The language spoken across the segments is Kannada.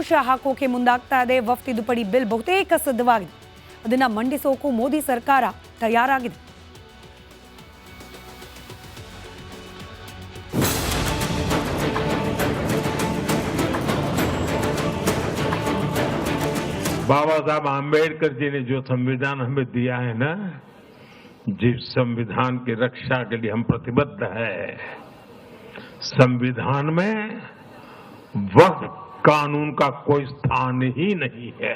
ಅಂಕುಶ ಹಾಕೋಕೆ ಮುಂದಾಗ್ತಾ ಇದೆ ವಫ್ ತಿದ್ದುಪಡಿ ಬಿಲ್ ಬಹುತೇಕ ಸಿದ್ಧವಾಗಿದೆ ಅದನ್ನ ಮಂಡಿಸೋಕು ಮೋದಿ ಸರ್ಕಾರ ತಯಾರಾಗಿದೆ बाबा साहब आम्बेडकर जी ने जो संविधान हमें दिया है ना जिस संविधान की रक्षा के लिए हम प्रतिबद्ध है संविधान में वक्त कानून का कोई स्थान ही नहीं है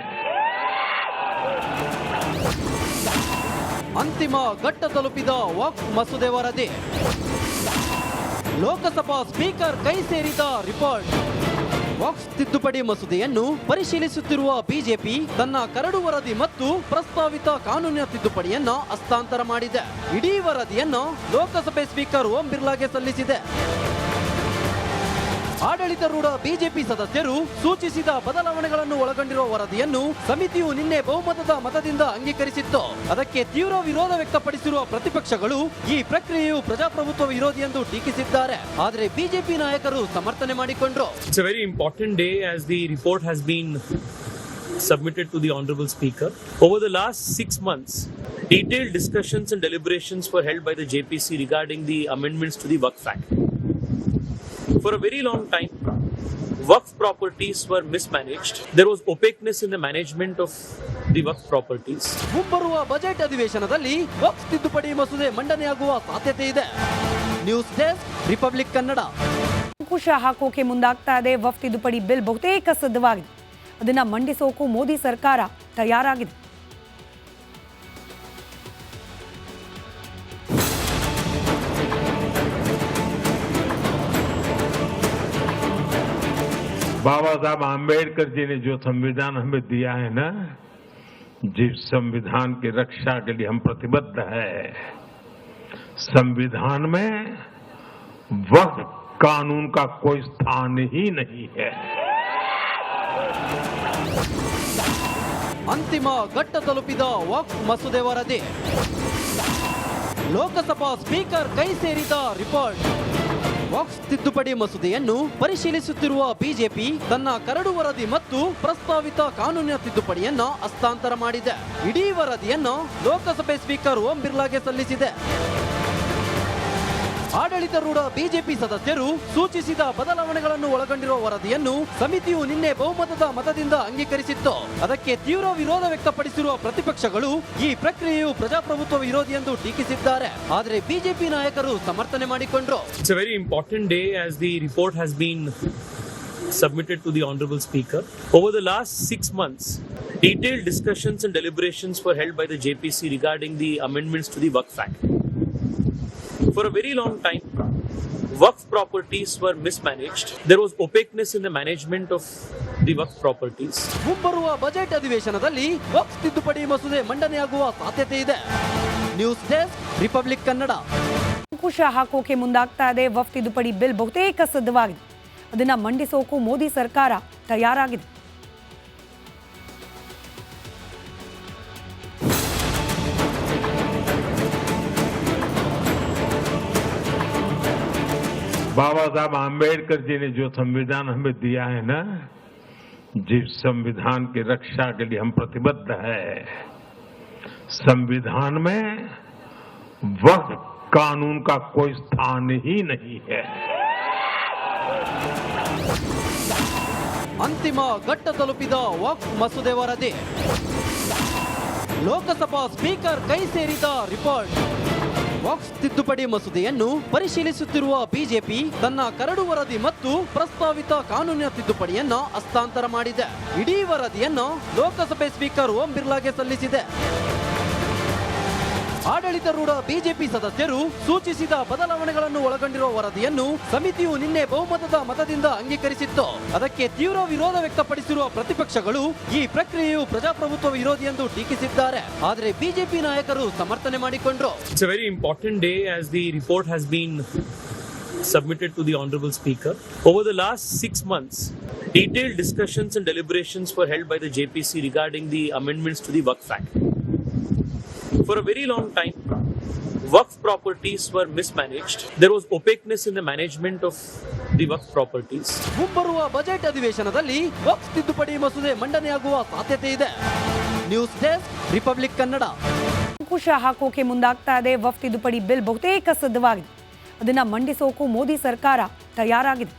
ಅಂತಿಮ ಘಟ್ಟ ತಲುಪಿದ ವಕ್ಫ್ ಮಸೂದೆ ವರದಿ ಲೋಕಸಭಾ ಸ್ಪೀಕರ್ ಕೈ ಸೇರಿದ ರಿಪೋರ್ಟ್ ವಕ್ಫ್ ತಿದ್ದುಪಡಿ ಮಸೂದೆಯನ್ನು ಪರಿಶೀಲಿಸುತ್ತಿರುವ ಬಿಜೆಪಿ ತನ್ನ ಕರಡು ವರದಿ ಮತ್ತು ಪ್ರಸ್ತಾವಿತ ಕಾನೂನಿನ ತಿದ್ದುಪಡಿಯನ್ನ ಹಸ್ತಾಂತರ ಮಾಡಿದೆ ಇಡೀ ವರದಿಯನ್ನು ಲೋಕಸಭೆ ಸ್ಪೀಕರ್ ಓಂ ಬಿರ್ಲಾಗೆ ಸಲ್ಲಿಸಿದೆ ಆಡಳಿತ ರೂಢ ಬಿಜೆಪಿ ಸದಸ್ಯರು ಸೂಚಿಸಿದ ಬದಲಾವಣೆಗಳನ್ನು ಒಳಗೊಂಡಿರುವ ವರದಿಯನ್ನು ಸಮಿತಿಯು ನಿನ್ನೆ ಬಹುಮತದ ಮತದಿಂದ ಅಂಗೀಕರಿಸಿತ್ತು. ಅದಕ್ಕೆ ತೀವ್ರ ವಿರೋಧ ವ್ಯಕ್ತಪಡಿಸಿರುವ ಪ್ರತಿಪಕ್ಷಗಳು ಈ ಪ್ರಕ್ರಿಯೆಯು ಪ್ರಜಾಪ್ರಭುತ್ವ ವಿರೋಧಿ ಎಂದು ಟೀಕಿಸಿದ್ದಾರೆ. ಆದರೆ ಬಿಜೆಪಿ ನಾಯಕರು ಸಮರ್ಥನೆ ಮಾಡಿಕೊಂಡರು. It's very important day as the report has been submitted to the honourable speaker over the last six months detailed discussions and deliberations for held by the JPC regarding the amendments to the work act For a very long time, Waqf properties were mismanaged. There was opaqueness in the management of the Waqf properties. ಮುಂಬರುವ ಬಜೆಟ್ ಅಧಿವೇಶನದಲ್ಲಿ ವಕ್ಫ್ ತಿದ್ದುಪಡಿ ಮಸೂದೆ ಮಂಡನೆಯಾಗುವ ಸಾಧ್ಯತೆ ಇದೆ ನ್ಯೂಸ್ ಡೆಸ್ಕ್ ರಿಪಬ್ಲಿಕ್ ಕನ್ನಡ ಅಂಕುಶ ಹಾಕೋಕೆ ಮುಂದಾಗ್ತಾ ಇದೆ ವಫ್ ತಿದ್ದುಪಡಿ ಬಿಲ್ ಬಹುತೇಕ ಸಿದ್ಧವಾಗಿದೆ ಅದನ್ನ ಮಂಡಿಸೋಕು ಮೋದಿ ಸರ್ಕಾರ ತಯಾರಾಗಿದೆ बाबा साहब आम्बेडकर जी ने जो संविधान हमें दिया है ना जिस संविधान की रक्षा के लिए हम प्रतिबद्ध है संविधान में वक्त कानून का कोई स्थान ही नहीं है ಅಂತಿಮ ಘಟ್ಟ ತಲುಪಿದ ವಕ್ಫ್ ಮಸೂದೆ ವರದಿ ಲೋಕಸಭಾ ಸ್ಪೀಕರ್ ಕೈ ಸೇರಿದ ರಿಪೋರ್ಟ್ ವಕ್ಫ್ ತಿದ್ದುಪಡಿ ಮಸೂದೆಯನ್ನು ಪರಿಶೀಲಿಸುತ್ತಿರುವ ಬಿಜೆಪಿ ತನ್ನ ಕರಡು ವರದಿ ಮತ್ತು ಪ್ರಸ್ತಾವಿತ ಕಾನೂನಿನ ತಿದ್ದುಪಡಿಯನ್ನ ಹಸ್ತಾಂತರ ಮಾಡಿದೆ. ಇಡೀ ವರದಿಯನ್ನು ಲೋಕಸಭೆ ಸ್ಪೀಕರ್ ಓಂ ಬಿರ್ಲಾಗೆ ಸಲ್ಲಿಸಿದೆ. ಆಡಳಿತಾರೂಢ ಬಿಜೆಪಿ ಸದಸ್ಯರು ಸೂಚಿಸಿದ ಬದಲಾವಣೆಗಳನ್ನು ಒಳಗೊಂಡಿರುವ ವರದಿಯನ್ನು ಸಮಿತಿಯು ನಿನ್ನೆ ಬಹುಮತದ ಮತದಿಂದ ಅಂಗೀಕರಿಸಿತ್ತು. ಅದಕ್ಕೆ ತೀವ್ರ ವಿರೋಧ ವ್ಯಕ್ತಪಡಿಸಿರುವ ಪ್ರತಿಪಕ್ಷಗಳು ಈ ಪ್ರಕ್ರಿಯೆಯು ಪ್ರಜಾಪ್ರಭುತ್ವ ವಿರೋಧಿ ಎಂದು ಟೀಕಿಸಿದ್ದಾರೆ. ಆದರೆ ಬಿಜೆಪಿ ನಾಯಕರು ಸಮರ್ಥನೆ ಮಾಡಿಕೊಂಡರು. It's very important day as the report has been submitted to the honourable speaker over the last six months detailed discussions and deliberations for held by the JPC regarding the amendments to the work act For a very long time, Waqf properties were mismanaged. There was opaqueness in the management of the Waqf properties. ಮುಂಬರುವ ಬಜೆಟ್ ಅಧಿವೇಶನದಲ್ಲಿ ವಕ್ಫ್ ತಿದ್ದುಪಡಿ ಮಸೂದೆ ಮಂಡನೆಯಾಗುವ ಸಾಧ್ಯತೆ ಇದೆ ನ್ಯೂಸ್ ಡೆಸ್ಕ್ ರಿಪಬ್ಲಿಕ್ ಕನ್ನಡ ಅಂಕುಶ ಹಾಕೋಕೆ ಮುಂದಾಗ್ತಾ ಇದೆ ವಫ್ ತಿದ್ದುಪಡಿ ಬಿಲ್ ಬಹುತೇಕ ಸಿದ್ಧವಾಗಿದೆ ಅದನ್ನ ಮಂಡಿಸೋಕು ಮೋದಿ ಸರ್ಕಾರ ತಯಾರಾಗಿದೆ बाबा साहब आम्बेडकर जी ने जो संविधान हमें दिया है ना जिस संविधान की रक्षा के लिए हम प्रतिबद्ध है संविधान में वक्त कानून का कोई स्थान ही नहीं है ಅಂತಿಮ ಘಟ್ಟ ತಲುಪಿದ ವಕ್ಫ್ ಮಸೂದೆ ವರದಿ ಲೋಕಸಭಾ ಸ್ಪೀಕರ್ ಕೈ ಸೇರಿದ ರಿಪೋರ್ಟ್ ವಕ್ಫ್ ತಿದ್ದುಪಡಿ ಮಸೂದೆಯನ್ನು ಪರಿಶೀಲಿಸುತ್ತಿರುವ ಬಿಜೆಪಿ ತನ್ನ ಕರಡು ವರದಿ ಮತ್ತು ಪ್ರಸ್ತಾವಿತ ಕಾನೂನಿನ ತಿದ್ದುಪಡಿಯನ್ನ ಹಸ್ತಾಂತರ ಮಾಡಿದೆ. ಇಡೀ ವರದಿಯನ್ನು ಲೋಕಸಭೆ ಸ್ಪೀಕರ್ ಓಂ ಬಿರ್ಲಾಗೆ ಸಲ್ಲಿಸಿದೆ. ಆಡಳಿತಾರೂಢ ಬಿಜೆಪಿ ಸದಸ್ಯರು ಸೂಚಿಸಿದ ಬದಲಾವಣೆಗಳನ್ನು ಒಳಗೊಂಡಿರುವ ವರದಿಯನ್ನು ಸಮಿತಿಯು ನಿನ್ನೆ ಬಹುಮತದ ಮತದಿಂದ ಅಂಗೀಕರಿಸಿತ್ತು. ಅದಕ್ಕೆ ತೀವ್ರ ವಿರೋಧ ವ್ಯಕ್ತಪಡಿಸಿರುವ ಪ್ರತಿಪಕ್ಷಗಳು ಈ ಪ್ರಕ್ರಿಯೆಯು ಪ್ರಜಾಪ್ರಭುತ್ವ ವಿರೋಧಿ ಎಂದು ಟೀಕಿಸಿದ್ದಾರೆ. ಆದರೆ ಬಿಜೆಪಿ ನಾಯಕರು ಸಮರ್ಥನೆ ಮಾಡಿಕೊಂಡರು. It's very important day as the report has been submitted to the honourable speaker over the last six months detail discussions and deliberations for held by the JPC regarding the amendments to the work act For a very long time, Waqf properties were mismanaged. There was opaqueness in the management of the Waqf properties. ಮುಂಬರುವ ಬಜೆಟ್ ಅಧಿವೇಶನದಲ್ಲಿ ವಕ್ಫ್ ತಿದ್ದುಪಡಿ ಮಸೂದೆ ಮಂಡನೆಯಾಗುವ ಸಾಧ್ಯತೆ ಇದೆ ನ್ಯೂಸ್ ಡೆಸ್ಕ್ ರಿಪಬ್ಲಿಕ್ ಕನ್ನಡ ಅಂಕುಶ ಹಾಕೋಕೆ ಮುಂದಾಗ್ತಾ ಇದೆ ವಫ್ ತಿದ್ದುಪಡಿ ಬಿಲ್ ಬಹುತೇಕ ಸಿದ್ಧವಾಗಿದೆ ಅದನ್ನ ಮಂಡಿಸೋಕು ಮೋದಿ ಸರ್ಕಾರ ತಯಾರಾಗಿದೆ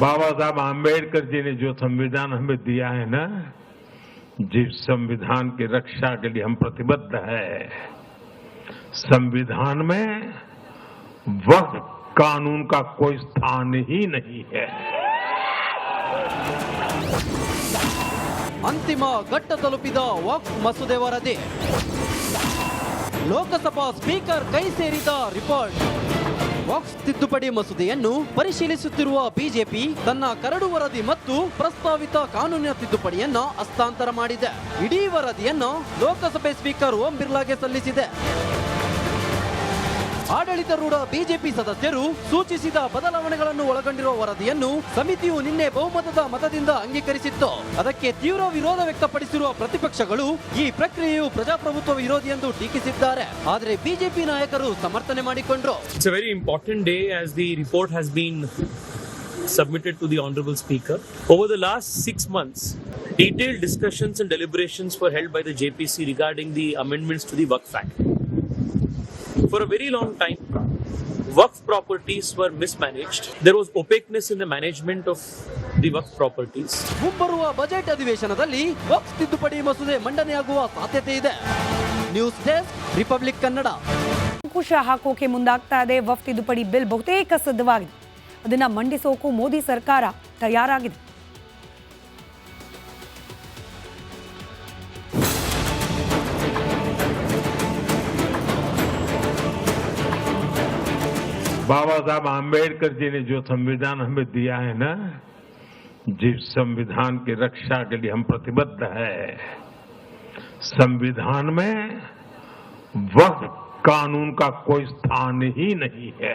बाबा साहब आम्बेडकर जी ने जो संविधान हमें दिया है ना जिस संविधान की रक्षा के लिए हम प्रतिबद्ध है संविधान में वक्त कानून का कोई स्थान ही नहीं है ಅಂತಿಮ ಘಟ್ಟ ತಲುಪಿದ ವಕ್ಫ್ ಮಸೂದೆ ವರದಿ ಲೋಕಸಭಾ ಸ್ಪೀಕರ್ ಕೈ ಸೇರಿದ ರಿಪೋರ್ಟ್ ವಕ್ಫ್ ತಿದ್ದುಪಡಿ ಮಸೂದೆಯನ್ನು ಪರಿಶೀಲಿಸುತ್ತಿರುವ ಬಿಜೆಪಿ ತನ್ನ ಕರಡು ವರದಿ ಮತ್ತು ಪ್ರಸ್ತಾವಿತ ಕಾನೂನಿನ ತಿದ್ದುಪಡಿಯನ್ನ ಹಸ್ತಾಂತರ ಮಾಡಿದೆ. ಇಡೀ ವರದಿಯನ್ನು ಲೋಕಸಭೆ ಸ್ಪೀಕರ್ ಓಂ ಬಿರ್ಲಾಗೆ ಸಲ್ಲಿಸಿದೆ. ಆಡಳಿತಾರೂಢ ಬಿಜೆಪಿ ಸದಸ್ಯರು ಸೂಚಿಸಿದ ಬದಲಾವಣೆಗಳನ್ನು ಒಳಗೊಂಡಿರುವ ವರದಿಯನ್ನು ಸಮಿತಿಯು ನಿನ್ನೆ ಬಹುಮತದ ಮತದಿಂದ ಅಂಗೀಕರಿಸಿತ್ತು. ಅದಕ್ಕೆ ತೀವ್ರ ವಿರೋಧ ವ್ಯಕ್ತಪಡಿಸಿರುವ ಪ್ರತಿಪಕ್ಷಗಳು ಈ ಪ್ರಕ್ರಿಯೆಯು ಪ್ರಜಾಪ್ರಭುತ್ವ ವಿರೋಧಿ ಎಂದು ಟೀಕಿಸಿದ್ದಾರೆ. ಆದರೆ ಬಿಜೆಪಿ ನಾಯಕರು ಸಮರ್ಥನೆ ಮಾಡಿಕೊಂಡರು. It's very important day as the report has been submitted to the honourable speaker over the last six months detailed discussions and deliberations for held by the JPC regarding the amendments to the work act For a very long time, Waqf properties were mismanaged. There was opaqueness in the management of the Waqf properties. ಮುಂಬರುವ ಬಜೆಟ್ ಅಧಿವೇಶನದಲ್ಲಿ ವಕ್ಫ್ ತಿದ್ದುಪಡಿ ಮಸೂದೆ ಮಂಡನೆಯಾಗುವ ಸಾಧ್ಯತೆ ಇದೆ ನ್ಯೂಸ್ ಡೆಸ್ಕ್ ರಿಪಬ್ಲಿಕ್ ಕನ್ನಡ ಅಂಕುಶ ಹಾಕೋಕೆ ಮುಂದಾಗ್ತಾ ಇದೆ ವಫ್ ತಿದ್ದುಪಡಿ ಬಿಲ್ ಬಹುತೇಕ ಸಿದ್ಧವಾಗಿದೆ ಅದನ್ನ ಮಂಡಿಸೋಕು ಮೋದಿ ಸರ್ಕಾರ ತಯಾರಾಗಿದೆ बाबा साहब आम्बेडकर जी ने जो संविधान हमें दिया है ना जिस संविधान की रक्षा के लिए हम प्रतिबद्ध है संविधान में वक्त कानून का कोई स्थान ही नहीं है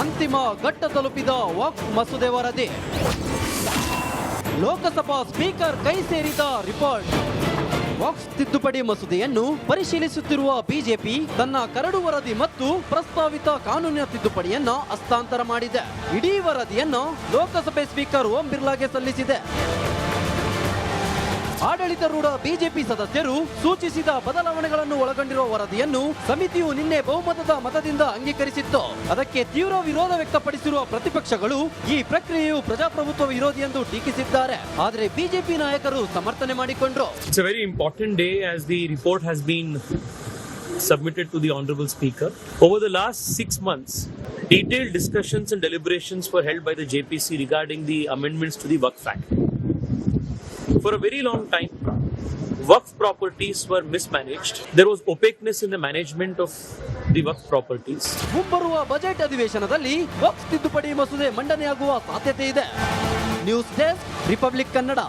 ಅಂತಿಮ ಘಟ್ಟ ತಲುಪಿದ ವಕ್ಫ್ ಮಸೂದೆ ವರದಿ ಲೋಕಸಭಾ ಸ್ಪೀಕರ್ ಕೈ ಸೇರಿದ ರಿಪೋರ್ಟ್ ವಕ್ಫ್ ತಿದ್ದುಪಡಿ ಮಸೂದೆಯನ್ನು ಪರಿಶೀಲಿಸುತ್ತಿರುವ ಬಿಜೆಪಿ ತನ್ನ ಕರಡು ವರದಿ ಮತ್ತು ಪ್ರಸ್ತಾವಿತ ಕಾನೂನಿನ ತಿದ್ದುಪಡಿಯನ್ನು ಹಸ್ತಾಂತರ ಮಾಡಿದೆ. ಇಡೀ ವರದಿಯನ್ನು ಲೋಕಸಭೆ ಸ್ಪೀಕರ್ ಓಂ ಬಿರ್ಲಾಗೆ ಸಲ್ಲಿಸಿದೆ. ಆಡಳಿತಾರೂಢ ಬಿಜೆಪಿ ಸದಸ್ಯರು ಸೂಚಿಸಿದ ಬದಲಾವಣೆಗಳನ್ನು ಒಳಗೊಂಡಿರುವ ವರದಿಯನ್ನು ಸಮಿತಿಯು ನಿನ್ನೆ ಬಹುಮತದ ಮತದಿಂದ ಅಂಗೀಕರಿಸಿತ್ತು ಅದಕ್ಕೆ ತೀವ್ರ ವಿರೋಧ ವ್ಯಕ್ತಪಡಿಸಿರುವ ಪ್ರತಿಪಕ್ಷಗಳು ಈ ಪ್ರಕ್ರಿಯೆಯು ಪ್ರಜಾಪ್ರಭುತ್ವ ವಿರೋಧಿ ಎಂದು ಟೀಕಿಸಿದ್ದಾರೆ ಆದರೆ ಬಿಜೆಪಿ ನಾಯಕರು ಸಮರ್ಥನೆ ಮಾಡಿಕೊಂಡರು It's a very important day as the report has been submitted to the Honorable Speaker. Over the last six months, detailed discussions and deliberations were held by the JPC regarding the amendments to the Work Act. For a very long time, Waqf properties were mismanaged. There was opaqueness in the management of the Waqf properties. ಮುಂಬರುವ ಬಜೆಟ್ ಅಧಿವೇಶನದಲ್ಲಿ ವಕ್ಫ್ ತಿದ್ದುಪಡಿ ಮಸೂದೆ ಮಂಡನೆಯಾಗುವ ಸಾಧ್ಯತೆ ಇದೆ ನ್ಯೂಸ್ ಡೆಸ್ಕ್ ರಿಪಬ್ಲಿಕ್ ಕನ್ನಡ